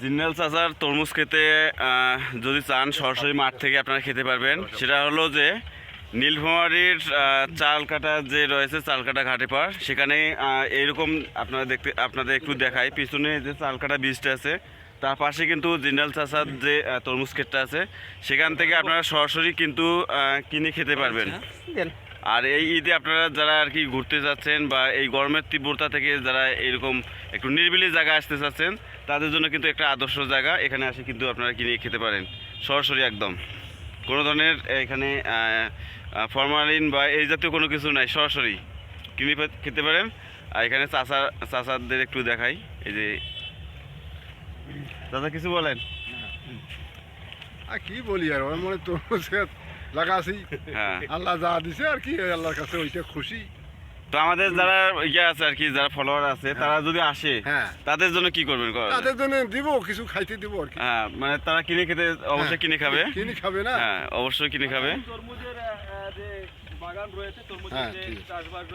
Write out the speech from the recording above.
জিন্নাল চাচার তরমুজ খেতে যদি চান সরাসরি মাঠ থেকে আপনারা খেতে পারবেন। সেটা হলো যে নীলফামারীর আহ, চাল কাটা যে রয়েছে চাল কাটা ঘাটে পার সেখানে এইরকম আপনারা দেখতে আপনাদের একটু দেখাই। পিছনে যে চাল কাটা বীজটা আছে তার পাশে কিন্তু জিন্নাল চাচার যে তরমুজ ক্ষেতটা আছে সেখান থেকে আপনারা সরাসরি কিন্তু কিনে খেতে পারবেন। আর এই ঈদে আপনারা যারা আর কি ঘুরতে যাচ্ছেন বা এই গরমের তীব্রতা থেকে যারা এরকম একটু নির্বিলি জায়গা আসতে চাচ্ছেন, তাদের জন্য কিন্তু একটা আদর্শ জায়গা। এখানে আসে কিন্তু আপনারা কিনে খেতে পারেন? সরাসরি একদম। কোনো ধরনের এখানে ফরমালিন বা এই জাতীয় কোনো কিছু নাই, সরাসরি। কিনে খেতে পারেন? আর এখানে চাচা, চাচাদের একটু দেখাই। এই যে, চাচা কিছু বলেন। আর কি বলি আর তরমুজ গাছ লাগাছি হ্যাঁ। আল্লাহ যা দিছে আর কি আল্লাহর কাছে ওইটা খুশি। তো আমাদের যারা ইয়ে আছে আর কি যারা ফলোয়ার আছে তারা যদি আসে হ্যাঁ। তাদের জন্য কি করবেন তাদের জন্য দিব কিছু খাইতে দিব আর কি। হ্যাঁ মানে তারা কিনে খেতে অবশ্যই হ্যাঁ। কিনে খাবে। কিনে খাবে না? হ্যাঁ অবশ্যই কিনে খাবে। তরমুজের যে বাগান রয়েছে তরমুজের হ্যাঁ। চাষবাস রয়েছে